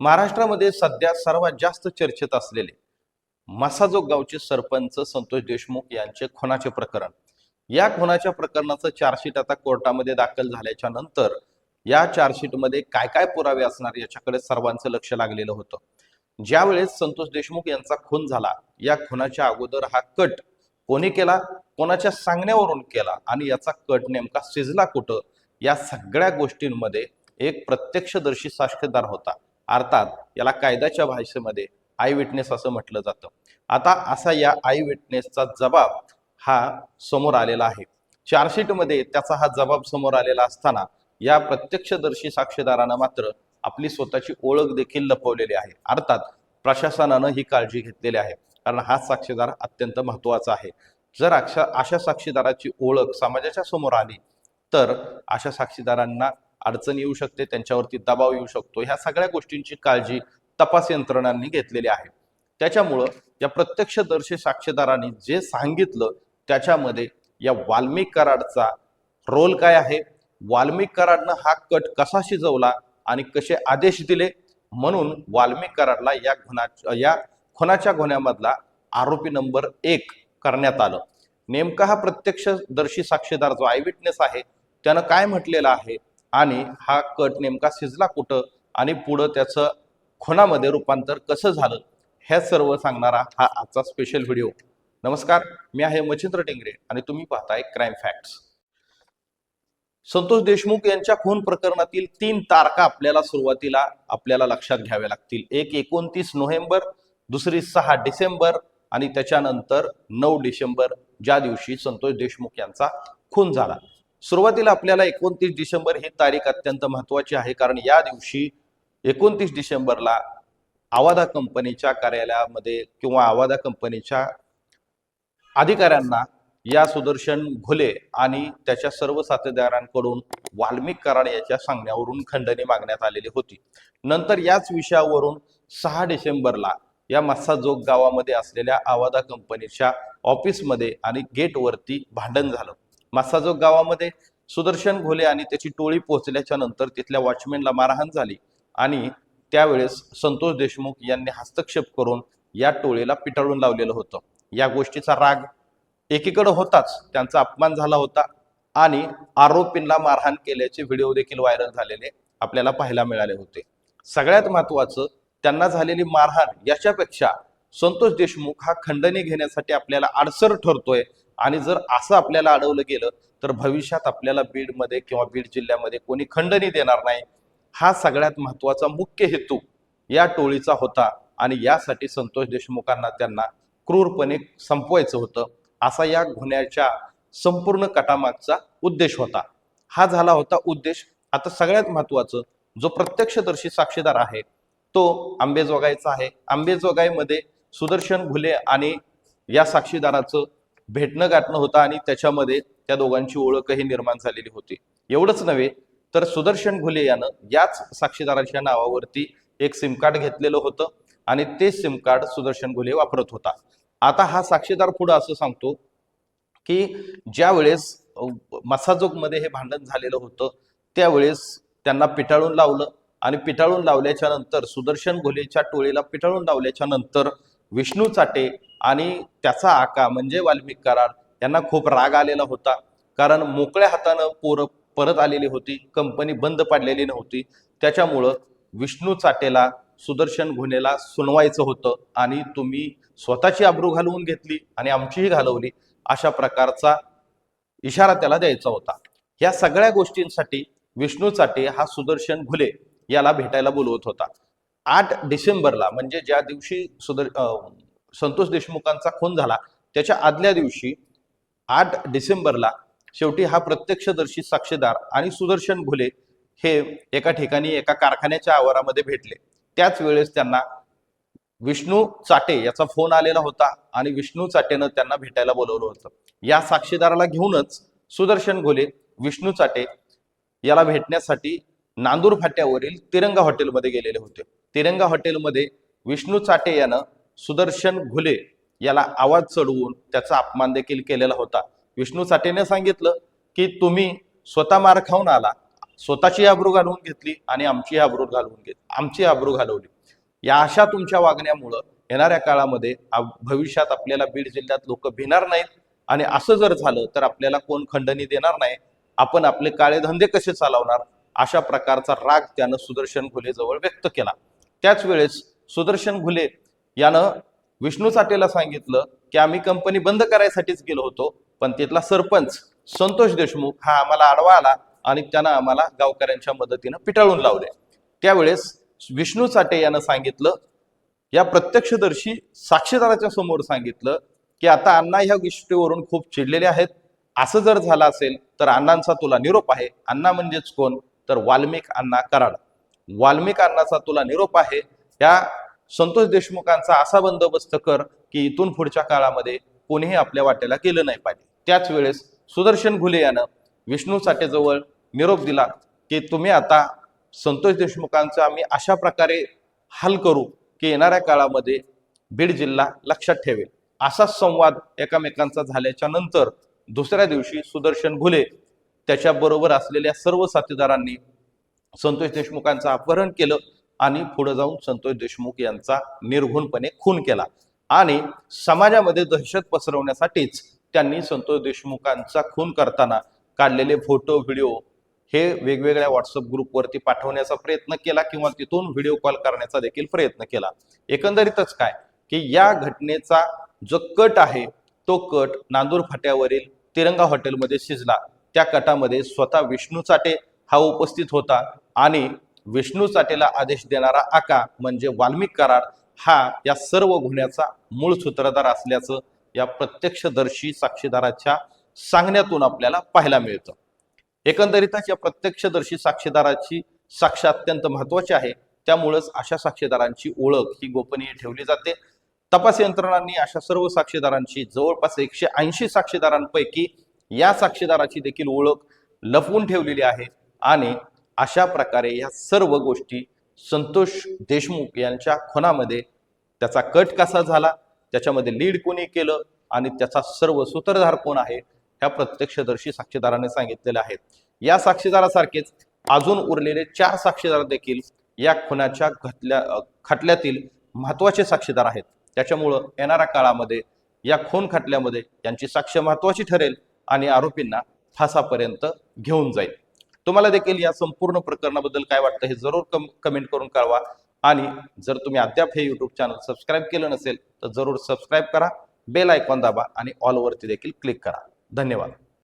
महाराष्ट्रामध्ये सध्या सर्वात जास्त चर्चेत असलेले मसाजोग गावचे सरपंच संतोष देशमुख यांचे खुनाचे प्रकरण. या खुनाच्या प्रकरणाचं चार्जशीट आता कोर्टामध्ये दाखल झाल्याच्यानंतर या चार्जशीटमध्ये काय काय पुरावे असणार याच्याकडे सर्वांचं लक्ष लागलेलं होतं. ज्यावेळेस संतोष देशमुख यांचा खून झाला या खुनाच्या अगोदर हा कट कोणी केला? कोणाच्या सांगण्यावरून केला? आणि याचा कट नेमका शिजला कुठं? या सगळ्या गोष्टींमध्ये एक प्रत्यक्षदर्शी साक्षीदार होता. अर्थात याला कायद्याच्या भाषेमध्ये आय विटनेस असं म्हटलं जातं. आता असा या आय विटनेसचा जबाब हा समोर आलेला आहे. चार्जशीटमध्ये त्याचा हा जबाब समोर आलेला असताना या प्रत्यक्षदर्शी साक्षीदारानं मात्र आपली स्वतःची ओळख देखील लपवलेली आहे. अर्थात प्रशासनानं ही काळजी घेतलेली आहे. कारण हा साक्षीदार अत्यंत महत्त्वाचा आहे. जर अशा अशा साक्षीदाराची ओळख समाजाच्या समोर आली तर अशा साक्षीदारांना अडचण येऊ शकते त्यांच्यावरती दबाव येऊ शकतो. ह्या सगळ्या गोष्टींची काळजी तपास यंत्रणांनी घेतलेली आहे. त्याच्यामुळं या प्रत्यक्षदर्शी साक्षीदारांनी जे सांगितलं त्याच्यामध्ये या वाल्मिक कराडचा रोल काय आहे? वाल्मिक कराडनं हा कट कसा शिजवला आणि कसे आदेश दिले? म्हणून वाल्मिक कराडला या खुना या खुनाच्या गुन्ह्यामधला आरोपी नंबर एक करण्यात आलं. नेमका हा प्रत्यक्षदर्शी साक्षीदार जो आयविटनेस आहे त्यानं काय म्हटलेलं आहे? आणि हा कट नेमका शिजला कुठं आणि पुढं त्याचं खुनामध्ये रूपांतर कसं झालं हे सर्व सांगणारा हा आजचा स्पेशल व्हिडिओ नमस्कार मी आहे मच्छिंद्र टेंगरे आणि तुम्ही पाहताय क्राईम फॅक्ट्स संतोष देशमुख यांच्या खून प्रकरणातील तीन तारखा आपल्याला सुरुवातीला आपल्याला लक्षात घ्याव्या लागतील. एक एकोणतीस नोव्हेंबर दुसरी सहा डिसेंबर आणि त्याच्यानंतर नऊ डिसेंबर ज्या दिवशी संतोष देशमुख यांचा खून झाला. सुरुवातीला आपल्याला एकोणतीस डिसेंबर ही तारीख अत्यंत महत्वाची आहे कारण या दिवशी एकोणतीस डिसेंबरला आवादा कंपनीच्या कार्यालयामध्ये किंवा आवादा कंपनीच्या अधिकाऱ्यांना या सुदर्शन घुले आणि त्याच्या सर्व साथीदारांकडून वाल्मिक कराड याच्या सांगण्यावरून खंडणी मागण्यात आलेली होती. नंतर याच विषयावरून सहा डिसेंबरला या मस्साजोग गावामध्ये असलेल्या आवादा कंपनीच्या ऑफिसमध्ये आणि गेटवरती भांडण झालं. मासाजोग गावामध्ये सुदर्शन घोले आणि त्याची टोळी पोहोचल्याच्या नंतर तिथल्या वॉचमॅनला मारहाण झाली आणि त्यावेळेस संतोष देशमुख यांनी हस्तक्षेप करून या टोळीला पिटाळून लावलेलं होतं. या गोष्टीचा राग एकीकडे होताच त्यांचा अपमान झाला होता आणि आरोपींना मारहाण केल्याचे व्हिडिओ देखील व्हायरल झालेले आपल्याला पाहायला मिळाले होते. सगळ्यात महत्वाचं त्यांना झालेली मारहाण याच्यापेक्षा संतोष देशमुख हा खंडणी घेण्यासाठी आपल्याला अडसर ठरतोय आणि जर असं आपल्याला अडवलं गेलं तर भविष्यात आपल्याला बीडमध्ये किंवा बीड जिल्ह्यामध्ये कोणी खंडणी देणार नाही. हा सगळ्यात महत्त्वाचा मुख्य हेतू या टोळीचा होता आणि यासाठी संतोष देशमुखांना त्यांना क्रूरपणे संपवायचं होतं असा या गुन्ह्याच्या संपूर्ण कटामागचा उद्देश होता. हा झाला होता उद्देश. आता सगळ्यात महत्वाचं जो प्रत्यक्षदर्शी साक्षीदार आहे तो आंबेजोगाईचा आहे. आंबेजोगाईमध्ये सुदर्शन घुले आणि या साक्षीदाराचं भेटणं गाठणं होतं आणि त्याच्यामध्ये त्या दोघांची ओळखही निर्माण झालेली होती. एवढंच नव्हे तर सुदर्शन घुले यानं याच साक्षीदाराच्या नावावरती एक सिम कार्ड घेतलेलं होतं आणि ते सिम कार्ड सुदर्शन घुले वापरत होता. आता हा साक्षीदार पुढं असं सांगतो की ज्या वेळेस मसाजोगमध्ये हे भांडण झालेलं होतं त्यावेळेस त्यांना पिटाळून लावलं आणि पिटाळून लावल्याच्या नंतर सुदर्शन घोलेच्या टोळीला पिटाळून लावल्याच्या नंतर विष्णू चाटे आणि त्याचा आका म्हणजे वाल्मिक कराड यांना खूप राग आलेला होता. कारण मोकळ्या हातानं पोरं परत आलेली होती कंपनी बंद पाडलेली नव्हती. त्याच्यामुळं विष्णू चाटेला सुदर्शन घुनेला सुनवायचं होतं आणि तुम्ही स्वतःची आबरू घालवून घेतली आणि आमचीही घालवली अशा प्रकारचा इशारा त्याला द्यायचा होता. या सगळ्या गोष्टींसाठी विष्णू चाटे हा सुदर्शन घुले याला भेटायला बोलवत होता. आठ डिसेंबरला म्हणजे ज्या दिवशी सुदर संतोष देशमुखांचा खून झाला त्याच्या आदल्या दिवशी आठ डिसेंबरला शेवटी हा प्रत्यक्षदर्शी साक्षीदार आणि सुदर्शन भुले हे एका ठिकाणी एका कारखान्याच्या आवारामध्ये भेटले. त्याच वेळेस त्यांना विष्णू चाटे याचा फोन आलेला होता आणि विष्णू चाटेनं त्यांना भेटायला बोलवलं होतं. या साक्षीदाराला घेऊनच सुदर्शन घोले विष्णू चाटे याला भेटण्यासाठी नांदूर फाट्यावरील तिरंगा हॉटेलमध्ये गेलेले होते. तिरंगा हॉटेलमध्ये विष्णू चाटे यानं सुदर्शन घुले याला आवाज चढवून त्याचा अपमान देखील केलेला होता. विष्णू चाटेने सांगितलं की तुम्ही स्वतः मार खाऊन आला. स्वतःची आब्रू घालवून घेतली आणि आमची आब्रू घालवून घेत आमची आबरू घालवली. या अशा तुमच्या वागण्यामुळं येणाऱ्या काळामध्ये भविष्यात आपल्याला बीड जिल्ह्यात लोक भिणार नाहीत आणि असं जर झालं तर आपल्याला कोण खंडणी देणार नाही? आपण आपले काळे धंदे कसे चालवणार? अशा प्रकारचा राग त्यानं सुदर्शन घुले जवळ व्यक्त केला. त्याच वेळेस सुदर्शन घुले यानं विष्णू साठेला सांगितलं की आम्ही कंपनी बंद करायसाठीच गेलो होतो पण तिथला सरपंच संतोष देशमुख हा आम्हाला आडवा आला आणि त्यानं आम्हाला गावकऱ्यांच्या मदतीनं पिटाळून लावले. त्यावेळेस विष्णू साठे यानं सांगितलं या प्रत्यक्षदर्शी साक्षीदाराच्या समोर सांगितलं की आता अण्णा ह्या गोष्टीवरून खूप चिडलेले आहेत. असं जर झालं असेल तर अण्णांचा तुला निरोप आहे. अण्णा म्हणजेच कोण? तर वाल्मिक अण्णा कराड. वाल्मिक तुला निरोप आहे. या संतोष देशमुखांचा असा बंदोबस्त कर की इथून पुढच्या काळामध्ये कोणीही आपल्या वाट्याला केलं नाही पाहिजे. त्याच वेळेस सुदर्शन घुले यानं विष्णू साठेजवळ निरोप दिला की तुम्ही आता संतोष देशमुखांचा आम्ही अशा प्रकारे हल करू की येणाऱ्या काळामध्ये बीड जिल्हा लक्षात ठेवेल. असाच संवाद एकमेकांचा झाल्याच्यानंतर दुसऱ्या दिवशी सुदर्शन घुले त्याच्याबरोबर असलेल्या सर्व साथीदारांनी संतोष देशमुखांचं अपहरण केलं आणि पुढे जाऊन संतोष देशमुख यांचा निर्घुणपणे खून केला. आणि समाजामध्ये दहशत पसरवण्यासाठीच त्यांनी संतोष देशमुखांचा खून करताना काढलेले फोटो व्हिडिओ हे वेगवेगळ्या व्हॉट्सअप ग्रुपवरती पाठवण्याचा प्रयत्न केला किंवा तिथून व्हिडिओ कॉल करण्याचा देखील प्रयत्न केला. एकंदरीतच काय? की या घटनेचा जो कट आहे तो कट नांदूर फाट्यावरील तिरंगा हॉटेलमध्ये शिजला. त्या कटामध्ये स्वतः विष्णू चाटे हा उपस्थित होता आणि विष्णू चाटेला आदेश देणारा आका म्हणजे वाल्मिक कराड हा या सर्व गुन्ह्याचा मूळ सूत्रधार असल्याचं या प्रत्यक्षदर्शी साक्षीदाराच्या सांगण्यातून आपल्याला पाहायला मिळतं. एकंदरीतच या प्रत्यक्षदर्शी साक्षीदाराची साक्ष अत्यंत महत्वाची आहे. त्यामुळेच अशा साक्षीदारांची ओळख ही गोपनीय ठेवली जाते. तपास यंत्रणांनी अशा सर्व साक्षीदारांची जवळपास एकशे ऐंशी साक्षीदारांपैकी या साक्षीदाराची देखील ओळख लपवून ठेवलेली आहे. आणि अशा प्रकारे या सर्व गोष्टी संतोष देशमुख यांच्या खुनामध्ये त्याचा कट कसा झाला त्याच्यामध्ये लीड कोणी केलं आणि त्याचा सर्व सूत्रधार कोण आहे ह्या प्रत्यक्षदर्शी साक्षीदाराने सांगितलेल्या आहेत. या साक्षीदारासारखेच अजून उरलेले चार साक्षीदार देखील या खुनाच्या घटल्या खटल्यातील महत्त्वाचे साक्षीदार आहेत. त्याच्यामुळं येणाऱ्या काळामध्ये या खून खटल्यामध्ये यांची साक्ष महत्वाची ठरेल आणि आरोपींना फासापर्यंत घेऊन जाईल. तुम्हाला देखील या संपूर्ण प्रकरणाबद्दल काय वाटतं हे जरूर कम कमेंट करून कळवा. आणि जर तुम्ही अद्याप हे युट्यूब चॅनल सबस्क्राईब केलं नसेल तर जरूर सबस्क्राईब करा बेल आयकॉन दाबा आणि ऑलवरती देखील क्लिक करा. धन्यवाद.